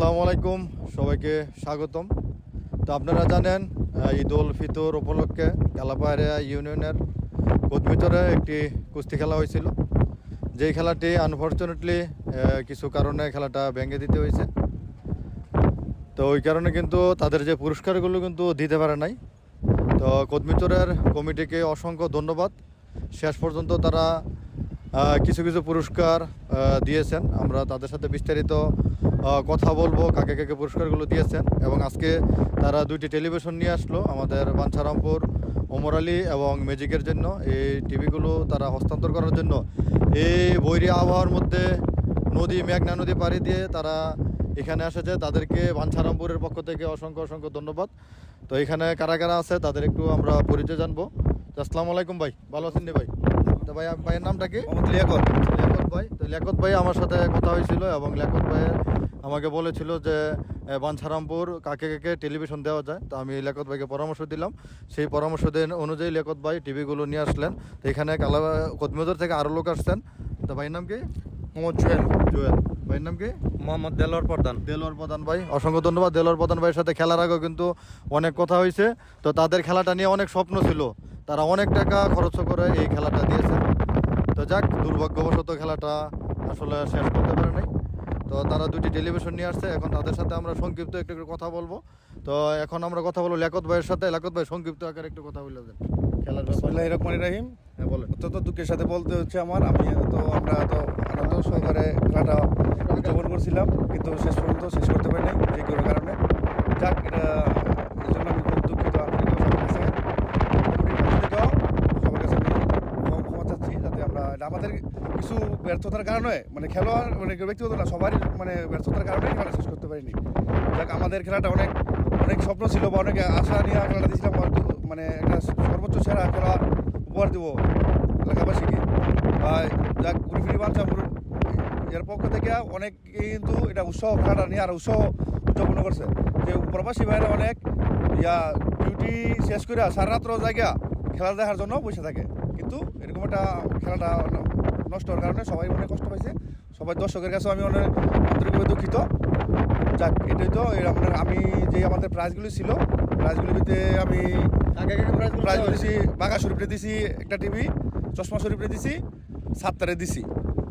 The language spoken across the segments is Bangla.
আসসালামু আলাইকুম, সবাইকে স্বাগতম। তো আপনারা জানেন ঈদ উল ফিতর উপলক্ষে কালাপাহাড়িয়া ইউনিয়নের কোদমিতরে একটি কুস্তি খেলা হয়েছিল। যেই খেলাটি আনফর্চুনেটলি কিছু কারণে খেলাটা ভেঙে দিতে হয়েছে। তো ওই কারণে কিন্তু তাদের যে পুরস্কারগুলো কিন্তু দিতে পারে নাই। তো কোদমিতরের কমিটিকে অসংখ্য ধন্যবাদ। শেষ পর্যন্ত তারা কিছু কিছু পুরস্কার দিয়েছেন। আমরা তাদের সাথে বিস্তারিত কথা বলব, কাকে কাকে পুরস্কারগুলো দিয়েছেন। এবং আজকে তারা দুইটি টেলিভিশন নিয়ে আসলো, আমাদের বাঞ্ছারামপুর, ওমর আলী এবং ম্যাজিকের জন্য। এই টিভিগুলো তারা হস্তান্তর করার জন্য। এই বৈরী আবহাওয়ার মধ্যে নদী, মেঘনা নদী পাড়ি দিয়ে তারা এখানে এসেছে। তাদেরকে বাঞ্ছারামপুরের পক্ষ থেকে অসংখ্য অসংখ্য ধন্যবাদ। তো এখানে কারা কারা আছে, তাদের একটু আমরা পরিচয় জানব। আসসালামু আলাইকুম ভাই, ভালো আছেন ভাই? তো ভাই ভাইয়ের নামটা কি? লিয়াকত। লিয়াকত ভাই। তো লিয়াকত ভাই আমার সাথে কথা হয়েছিল এবং লিয়াকত ভাই আমাকে বলেছিল যে বাঞ্ছারামপুর কাকে কাকে টেলিভিশন দেওয়া যায়। তো আমি লিয়াকত ভাইকে পরামর্শ দিলাম। সেই পরামর্শ দেন অনুযায়ী লিয়াকত ভাই টিভিগুলো নিয়ে আসলেন। তো এখানে কালা কদমজোর থেকে আরও লোক আসছেন। তো ভাইয়ের নাম কি? মোহাম্মদ জুয়েল। জুয়েল। ভাইয়ের নাম কি? মোহাম্মদ দেলোয়ার প্রধান। দেলোয়ার প্রধান ভাই। অসংখ্য ধন্যবাদ দেলোয়ার প্রধান ভাইয়ের সাথে। খেলার আগেও কিন্তু অনেক কথা হয়েছে। তো তাদের খেলাটা নিয়ে অনেক স্বপ্ন ছিল। তারা অনেক টাকা খরচ করে এই খেলাটা দিয়েছে তো যাক দুর্ভাগ্যবশত খেলাটা আসলে শেষ করতে পারে নাই। তো তারা দুটি টেলিভিশন নিয়ে আসছে এখন তাদের সাথে আমরা সংক্ষিপ্ত একটু একটু কথা বলব। তো এখন আমরা কথা বলব লেখত ভাইয়ের সাথে। লেখত ভাই সংক্ষিপ্ত আকারে একটু কথা বলে দেন। খেলার ব্যাপারে। রাহিম। হ্যাঁ বলেন। অত্যন্ত দুঃখের সাথে বলতে হচ্ছে আমার আমি তো আমরা তো আনন্দ সহকারে খেলাটা উদযাপন করছিলাম কিন্তু শেষ পর্যন্ত শেষ করতে পারি নাই যে কোনো কারণে যাক এটা এর জন্য আমি খুব দুঃখিত আন্তরিক সবার কাছে কমিটির পক্ষ থেকেও সবার কাছে আমি ক্ষমা- ক্ষমা চাচ্ছি যাতে আমরা এটা আমাদের কিছু ব্যর্থতার কারণে মানে খেলোয়াড় মানে ব্যক্তিগত না, সবারই মানে ব্যর্থতার কারণে খেলাটা শেষ করতে পারিনি। যাক, আমাদের খেলাটা অনেক অনেক স্বপ্ন ছিল বা অনেক আশা নিয়ে খেলাটা দিয়েছিলাম মানে একটা সর্বোচ্চ সেরা খেলা উপহার দেবো এলাকাবাসীকে। যাক, ঘুরি বাঞ্চাপুর এর পক্ষ থেকে অনেক কিন্তু এটা উৎসাহ খেলাটা নিয়ে আর উৎসাহ উদযাপন করছে। যে প্রবাসী ভাইরা অনেক, ইয়া ডিউটি শেষ করে সারা রাত্র জায়গা খেলা দেখার জন্য বসে থাকে। কিন্তু এরকম একটা খেলাটা নষ্ট হওয়ার কারণে সবাই অনেক কষ্ট পাইছে। সবাই দর্শকের কাছে আমি অনেক আন্তরিকভাবে দুঃখিত। যাক এটাই তো আমরা- আমি যে আমাদের প্রাইজগুলি ছিল প্রাইজগুলির ভিতরে আমি প্রাইজ দিছি বাঘা শরীফে দিছি একটা টিভি চশমা শরীফে দিছি সাতটারে দিছি।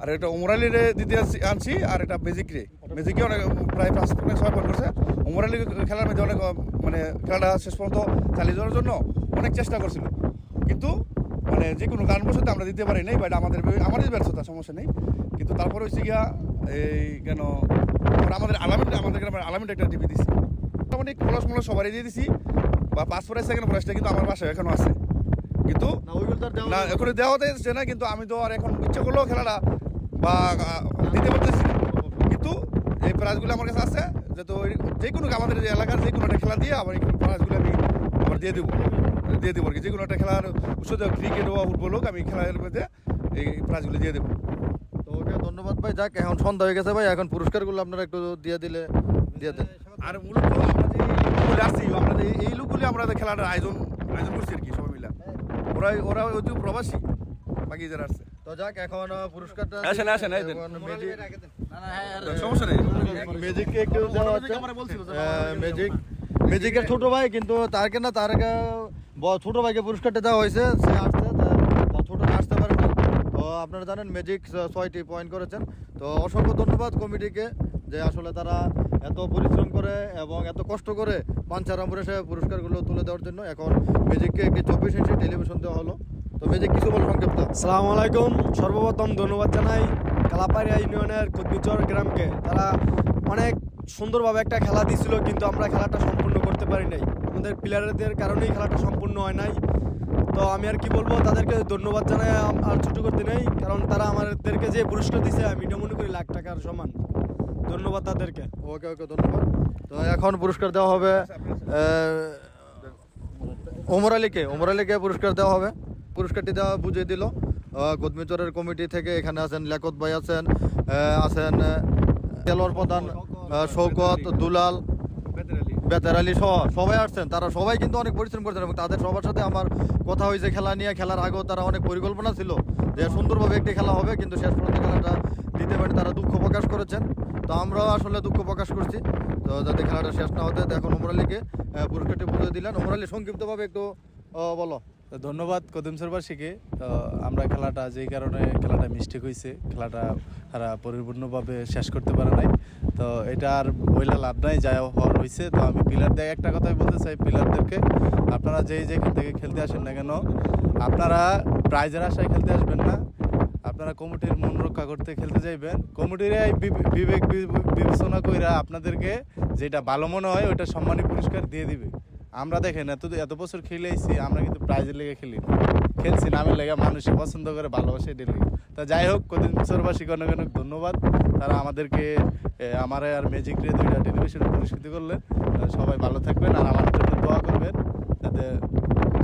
আর এটা উমরালিরে দিতে আনছি আর এটা ম্যাজিকরে মেজিকে অনেক প্রায় পাঁচ পয়েন্ট ছয় পয়েন্ট করছে। উমরালি খেলার মধ্যে অনেক মানে খেলাটা শেষ পর্যন্ত চালিয়ে যাওয়ার জন্য অনেক চেষ্টা করছিল। কিন্তু মানে যে কোনো কারণবশত আমরা দিতে পারি নাই বাট আমাদের আমাদের ব্যর্থতা সমস্যা নেই। কিন্তু তারপরে হচ্ছে গিয়া এই কেন আমাদের আলামিন আমাদের গ্রামের আলামিন একটা টিভি দিছি। মোটামুটি খোলস মোলস সবারই দিয়ে দিছি বা প্রাইজ সেকেন্ড প্রাইজটা কিন্তু আমার বাসায় এখনও আছে। কিন্তু না দেওয়া। এখন দেওয়া হচ্ছে না কিন্তু আমি তো আর এখন ইচ্ছে করলেও খেলাটা বা দিতে পারতেছি কিন্তু এই প্রাইজগুলো আমার কাছে আছে যেহেতু ওই যে কোনো আমাদের যে এলাকার যে কোনো একটা খেলা দিয়ে আবার এই প্রাইজগুলো আমি আবার দিয়ে দেবো। দিয়ে দেবো আর কি। যে কোনো একটা খেলার উৎসব ক্রিকেট বা ফুটবল হোক আমি খেলার মধ্যে এই প্রাইজগুলো দিয়ে দেবো। তো ওকে ধন্যবাদ ভাই যাক এখন সন্ধ্যা হয়ে গেছে ভাই এখন পুরস্কারগুলো আপনারা একটু দিয়ে দিলে দিয়ে দেন। আর মূলত আমরা যে আসছি আমরা এই লোকগুলি আমরা খেলার আয়োজন আয়োজন করছি আর কি সবাই মিলে। ওরা ওরা হয়তো প্রবাসী বাকি যারা আসছে। তো যাক এখন পুরস্কারটা আসেন, আসেন, এই দেন। সমস্যা নেই। ম্যাজিককে একটু দেওয়া হচ্ছে। আহ, ম্যাজিক ম্যাজিকের ছোট ভাই কিন্তু তার কেনা তার আগে ব- ছোট ভাইকে পুরস্কারটা দেওয়া হয়েছে, সে আসছে ছোট আসতে পারেনি। তো আপনারা জানেন ম্যাজিক ছয়টি পয়েন্ট করেছেন। তো অসংখ্য ধন্যবাদ কমিটিকে যে আসলে তারা এত পরিশ্রম করে এবং এত কষ্ট করে পাঞ্চারামপুরে এসে পুরস্কারগুলো তুলে দেওয়ার জন্য এখন ম্যাজিককে একটি চব্বিশ ইঞ্চি টেলিভিশন দেওয়া হলো। তো ম্যাজিক কিছু বল সংক্ষিপ্ত। আসসালামু আলাইকুম, সর্বপ্রথম ধন্যবাদ জানাই কালাপাড়িয়া ইউনিয়নের কুদমিচর গ্রামকে। তারা অনেক সুন্দরভাবে একটা খেলা দিছিল, কিন্তু আমরা খেলাটা সম্পূর্ণ করতে পারি নাই। আমাদের প্লেয়ারদের কারণেই খেলাটা সম্পূর্ণ হয় নাই। তো আমি আর কি বলব, তাদেরকে ধন্যবাদ জানাই আর ছোটো করতে নেই, কারণ তারা আমাদেরকে যে পুরস্কার দিছে, আমি এটা মনে করি লাখ টাকার সমান। ধন্যবাদ তাদেরকে। ওকে ওকে, ধন্যবাদ। তো এখন পুরস্কার দেওয়া হবে ওমর আলীকে ওমর আলীকে পুরস্কার দেওয়া হবে। পুরস্কারটি দেওয়া বুঝিয়ে দিল। গদমিচরের কমিটি থেকে এখানে আছেন লেকত ভাই আছেন আছেন তেলর প্রধান শৌকত দুলাল বেতার আলী সহ সবাই আসছেন, তারা সবাই কিন্তু অনেক পরিশ্রম করছেন এবং তাদের সবার সাথে আমার কথা হয়েছে, খেলা নিয়ে, খেলার আগেও তারা অনেক পরিকল্পনা ছিল যে সুন্দরভাবে একটি খেলা হবে, কিন্তু শেষ পর্যন্ত খেলাটা দিতে পারে তারা দুঃখ প্রকাশ করেছেন। তো আমরাও আসলে দুঃখ প্রকাশ করছি। তো যাতে খেলাটা শেষ না হতে তো এখন ওমর আলীকে পুরস্কারটি বুঝে দিলেন। ওমর আলী, সংক্ষিপ্তভাবে একটু বলো। ধন্যবাদ কদিম সরবাসীকে তো আমরা খেলাটা, যেই কারণে খেলাটা মিস্টেক হয়েছে খেলাটা তারা পরিপূর্ণভাবে শেষ করতে পারে নাই। তো এটা আর বইলা লাভ নাই, যা হওয়ার হয়েছে তো আমি প্লেয়ারদের একটা কথাই বলতে চাই প্লেয়ারদেরকে আপনারা যেই যেখান থেকে খেলতে আসেন না কেন, আপনারা প্রাইজের আশায় খেলতে আসবেন না। আপনারা কমিটির মন রক্ষা করতে খেলতে যাইবেন। কমিটির বিবেক বিবেচনা কইরা আপনাদেরকে যেটা ভালো মনে হয়, ওইটা সম্মানী পুরস্কার দিয়ে দিবে। আমরা দেখেন, এত এত বছর খেলে আমরা কিন্তু প্রাইজের লেগে খেলি খেলছি নামের লেগে মানুষে পছন্দ করে, ভালোবাসে লেগে। তা যাই হোক, কদিন বা অনেক অনেক ধন্যবাদ। তারা আমাদেরকে আমার আর ম্যাজিক রে দুইটা টেলিভিশনে পুরস্কৃত করলেন সবাই ভালো থাকবেন আর আমার জন্য দোয়া করবেন যাতে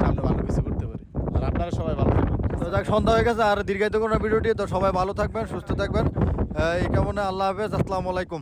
সামনে ভালো কিছু করতে পারি। আর আপনারা সবাই ভালো থাকবেন। তো যাক, সন্ধ্যা হয়ে গেছে। আর দীর্ঘায়িত কোনো ভিডিওটি। তো সবাই ভালো থাকবেন, সুস্থ থাকবেন। এই কামনে আল্লাহ হাফেজ। আসসালামু আলাইকুম।